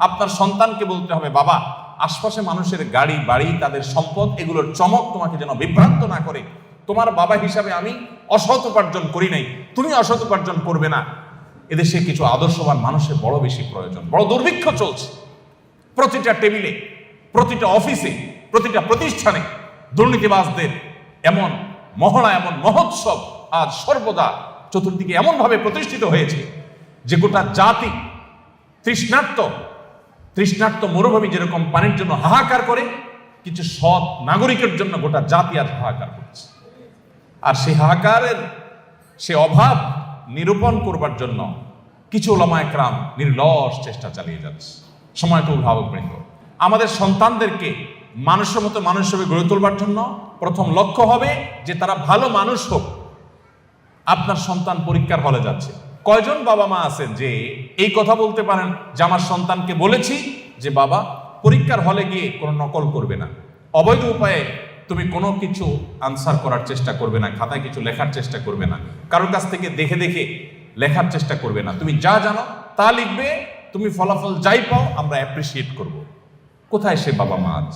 আপনার সন্তানকে বলতে হবে, বাবা, আশপাশে মানুষের গাড়ি, বাড়ি, তাদের সম্পদ, এগুলোর চমক তোমাকে যেন বিভ্রান্ত না করে। তোমার বাবা হিসাবে আমি অসৎ উপার্জন করি নাই। তুমি অসৎ উপার্জন করবে না। এদেশে কিছু আদর্শবান মানুষের বড় বেশি প্রয়োজন, বড় দুর্ভিক্ষ চলছে। প্রতিটা টেবিলে, প্রতিটা অফিসে, প্রতিটা প্রতিষ্ঠানে দুর্নীতিবাজদের এমন মহড়া, এমন মহোৎসব আজ সর্বদা চতুর্দিকে এমনভাবে প্রতিষ্ঠিত হয়েছে যে গোটা জাতি তৃষ্ণার্ত তৃষ্ণার্ত মরুভূমি যেরকম পানির জন্য হাহাকার করে, কিছু সৎ নাগরিকের জন্য গোটা জাতি আর হাহাকার করছে। আর সেই হাহাকারের সে অভাব নিরূপণ করবার জন্য কিছু ওলামায় ক্রাম নির্লস চেষ্টা চালিয়ে যাচ্ছে। সময় তো অভিভাবক বৃন্দ। আমাদের সন্তানদেরকে মানুষের মতো মানুষ হিসেবে গড়ে তোলবার জন্য প্রথম লক্ষ্য হবে যে তারা ভালো মানুষ হোক। আপনার সন্তান পরীক্ষার হলে যাচ্ছে। কয়জন বাবা মা আছেন যে এই কথা বলতে পারেন যে আমার সন্তানকে বলেছি যে বাবা, পরীক্ষার হলে গিয়ে কোনো নকল করবে না। অবৈধ উপায়ে তুমি কোনো কিছু আনসার করার চেষ্টা করবে না, খাতায় কিছু লেখার চেষ্টা করবে না। কারোর কাছ থেকে দেখে দেখে লেখার চেষ্টা করবে না। তুমি যা জানো তা লিখবে, তুমি ফলাফল যাই পাও আমরা অ্যাপ্রিসিয়েট করব। কোথায় সে বাবা মা আজ?